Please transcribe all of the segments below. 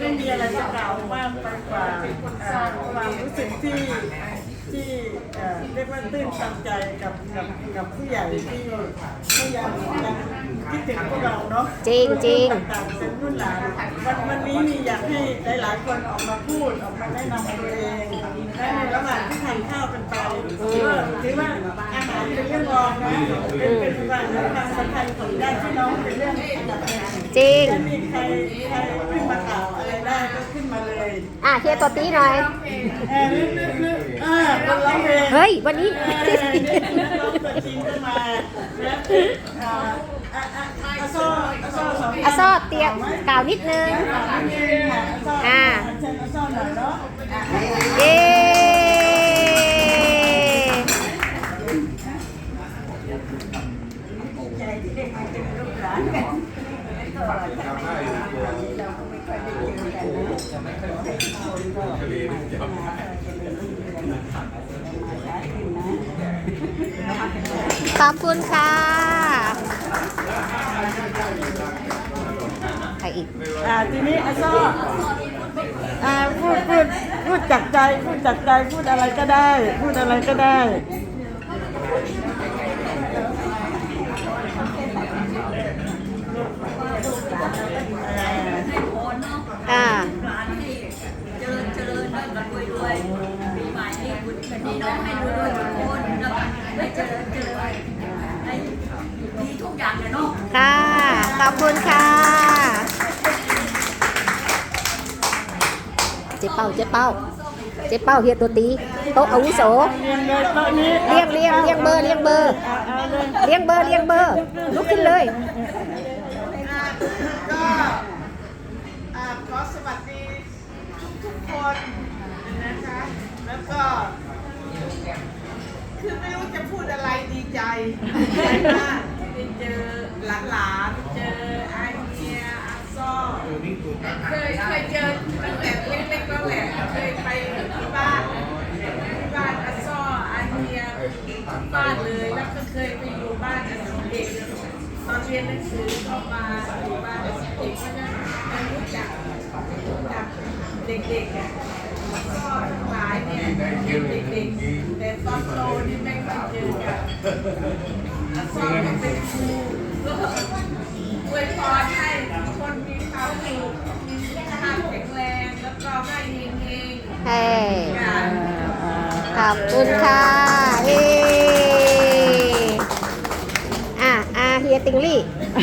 ไม่มีอะไรจะกล่าวมากไปกว่าเอ่อความรู้สึกที่ที่เอ่อเรียกว่าตื้นตันใจกับกับกับผู้ใหญ่ที่พยายามยังคิดถึงพวกเราเนาะจริงจริง ต่างๆเป็นรุ่นหลานวันวันนี้นี่อยากให้หลายๆคนออกมาพูดออกมาแนะนำตัวเองและในระหว่างที่ทานข้าวกันไปถือว่าถือว่าอาหารเป็นเรื่องรองนะเป็นเป็นว่าความสำคัญของญาติพี่น้องเป็น จริง ถ้ามีใครใครขึ้นมากล่าวอะไรได้ก็ขึ้นมาเลยอะเฮียตัวตีหน่อย เออนึกนึกนึกอ่าคนร้องเพลง เฮ้ย วันนี้ เออนี่นักร้องตัวจริงก็มาแล้วอ่าอะอะอาโซ่อาโซ่สองอาซอเตียงกล่าวนิดนึงอ่าอ่าเชิญอาโซ่หน่อยเนาะอะเย้ใจที่ได้มาเป็นลูกหลานกัน ก็ถ้าไม่มาวันนี้เราก็ไม่ค่อยได้เจอกันนะให้ทุกคนก็มาเจริญรุ่งเรืองมาช้าขึ้นนะขอบคุณค่ะใครอีกอ่าทีนี้อาโซ่อ่าพูดพูดพูดจากใจพูดจากใจพูดอะไรก็ได้ พูดอะไรก็ได้ อ่า เจริญเจริญด้วยกันรวยรวยปีใหม่นี้คุณแผ่นดินน้องให้รวยรวยทุกคนแล้วก็ให้เจริญเจริญให้ดีทุกอย่างเลยเนาะ ค่ะ ข อบคุณค่ะเจ๊เป้าเจ๊เป้าเจ๊เป้าเฮียตัวตีโต๊ะอาวุโสเรียงเลยตอนนี้เรียงเรียงเรียงเบอร์เรียงเบอร์อ่าเอาเลยเรียงเบอร์เรียงเบอร์ลุกขึ้นเลยก็อ่าขอสวัสดีทุกๆคนนะคะแล้วก็คือไม่รู้จะพูดอะไรดีใจใจมากที่ได้เจอหลานๆ ที่บ้านเลย แล้วก็เคยไปอยู่บ้านอาสิเด็กตอนเรียนหนังสือก็มาอยู่บ้านอาสิเด็กเพราะรู้จักรู้จักเด็กๆอะก็ทั้งหลายเนี่ยเด็กๆแต่ตอนโตนี่ไม่ค่อยเจอกันอาซอก็เป็นครูก็อวยพรให้คนมีความสุขสุขภาพแข็งแรงแล้วก็ให้เฮงเฮ้ยๆกันขอบคุณค่ะ คร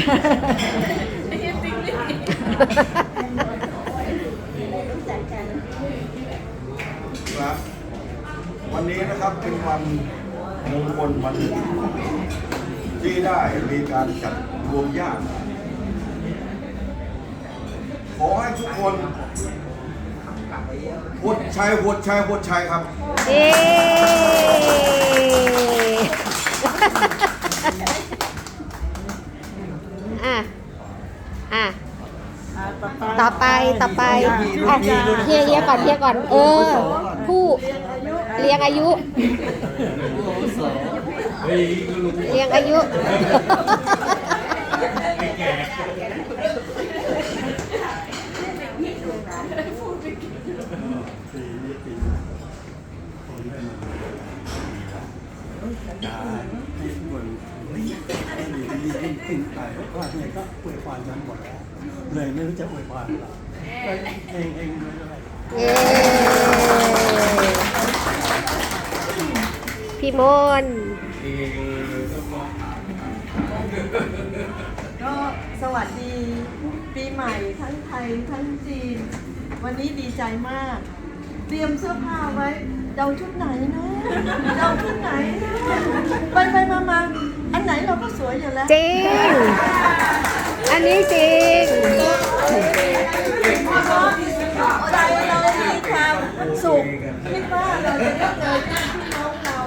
ับวันนี้นะครับเป็นวันมงคลวันหนึ่งที่ได้มีการจัดรวมญาติขอให้ทุกคนหดชัยหดชัยหดชัยครับ เย้ อะอะต่อไปต่อไปอะเฮียเฮียก่อนเฮียก่อน เออ ผู้เรียงอายุเรียงอายุ ขึ้นไปว่าเนี่ยก็อวยพรกันหมดแล้ว เลยไม่รู้จะอวยพรอะไรเองเองด้วยด้วยเย้พี่มนก็สวัสดีปีใหม่ทั้งไทยทั้งจีน วันนี้ดีใจมาก เตรียมเสื้อผ้าไว้เดาชุดไหนนะเดาชุดไหนนะไปไปมามา ไหนเราก็สวยอยู่แล้วจริง อันนี้จริง ใจเรามีความสุขคิดว่าเราจะได้เจอญาติพี่น้องเรา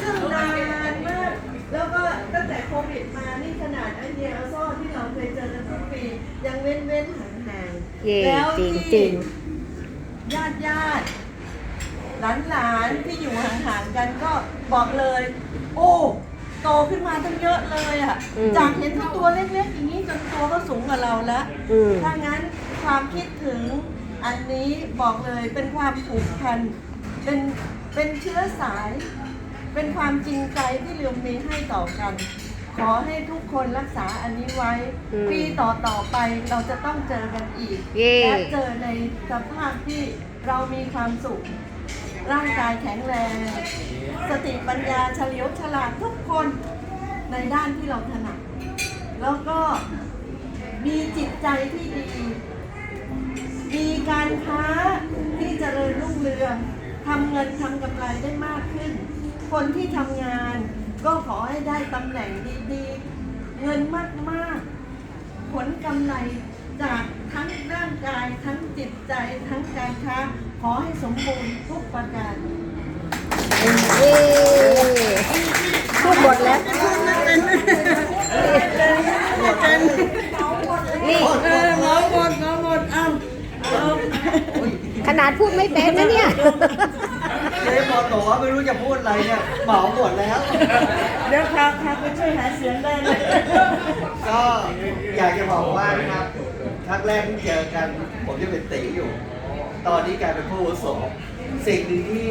ซึ่งนานมาก แล้วก็ตั้งแต่โควิดมานี่ขนาดไอเดียอาซ่อที่เราเคยเจอกันทุกปียังเว้นเว้นห่างห่างๆเย่แล้วจริงที่งญาติญาติหลานหลานๆที่อยู่ห่างๆกันก็บอกเลย โอ้ โตขึ้นมาตั้งเยอะเลยอะ อืม จากเห็นที่ตัวเล็กๆอย่างนี้จนตัวก็สูงกว่าเราแล้ว อืม ถ้างั้นความคิดถึงอันนี้บอกเลยเป็นความผูกพัน เป็นเป็นเชื้อสาย เป็นความจริงใจที่เรียมมีให้ต่อกัน ขอให้ทุกคนรักษาอันนี้ไว้ อืมปีต่อต่อๆไปเราจะต้องเจอกันอีก เย่และเจอในสภาพที่เรามีความสุข ร่างกายแข็งแรง สติปัญญาเฉลียวฉลาดทุกคนในด้านที่เราถนัด แล้วก็มีจิตใจที่ดี มีการค้าที่เจริญรุ่งเรืองทำเงินทำกำไรได้มากขึ้น คนที่ทำงานก็ขอให้ได้ตำแหน่งดีๆ เงินมากๆ ผลกำไร จากทั้งร่างกายทั้งจิตใจทั้งการค้า ขอให้สมบูรณ์ทุกประการเย้พูดหมดแล้ว นี่เออหมอหมดหมอหมดเอ้าเอาขนาดพูดไม่เป็นนะเนี่ย เจ๊บอลบอกว่าไม่รู้จะพูดอะไรเนี่ยเหมาหมดแล้ว เดี๋ยวพาพาไปช่วยหาเสียงได้เลย ก็อยากจะบอกว่านะครับ ครั้งแรกที่เจอกันผมจะเป็นตีอยู่ ตอนนี้กลายเป็นผู้วุโสสิ่งหนึ่งที่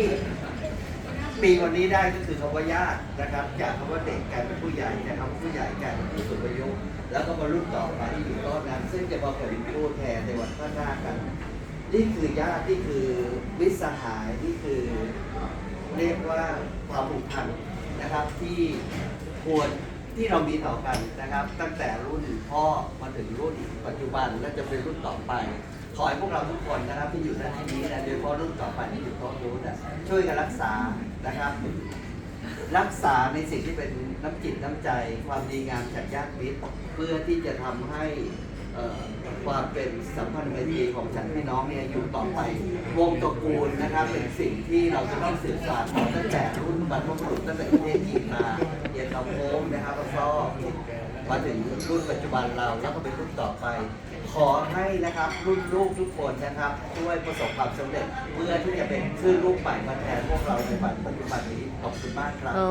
ปีวันนี้ได้ก็คือคำว่าญาตินะครับ จากคำว่าเด็กกลายเป็นผู้ใหญ่นะครับผู้ใหญ่กลายเป็นผู้สูงอายุแล้วก็มารุ่นต่อไปที่อยู่ต้นนั้น ซึ่งจะมาเป็นผู้แทนในวันข้างหน้ากัน นี่คือญาตินี่คือมิตรสหายนี่คือเรียกว่าความผูกพันนะครับที่ควร ที่เรามีต่อกันนะครับ ตั้งแต่รุ่นพ่อมาถึงรุ่นปัจจุบันและจะเป็นรุ่นต่อไป ขอให้พวกเราทุกคนนะครับที่อยู่ในที่นี้นะโดยเฉพาะรุ่นต่อไปที่อยู่โต๊ะนู้นนะช่วยกันรักษานะครับ รักษาในสิ่งที่เป็นน้ำจิตน้ำใจ ความดีงามจากญาติมิตรเพื่อที่จะทำให้ความเป็นสัมพันธไมตรีของฉันพี่น้องเนี่ยอยู่ต่อไป วงตระกูลนะครับเป็นสิ่งที่เราจะต้องสืบสานตั้งแต่รุ่นบรรพบุรุษตั้งแต่ประเทศจีนมาาโค้งนะครับแล้วก็มาถึงรุ่นปัจจุบันเราแล้วก็เป็นรุ่นต่อไป ขอให้นะครับรุ่นลูกทุกคนนะครับช่วยประสบความสำเร็จเพื่อที่จะเป็นชื่อลูกใหม่มาแทนพวกเราในปัจจุบันนี้ขอบคุณมากครับ โอ้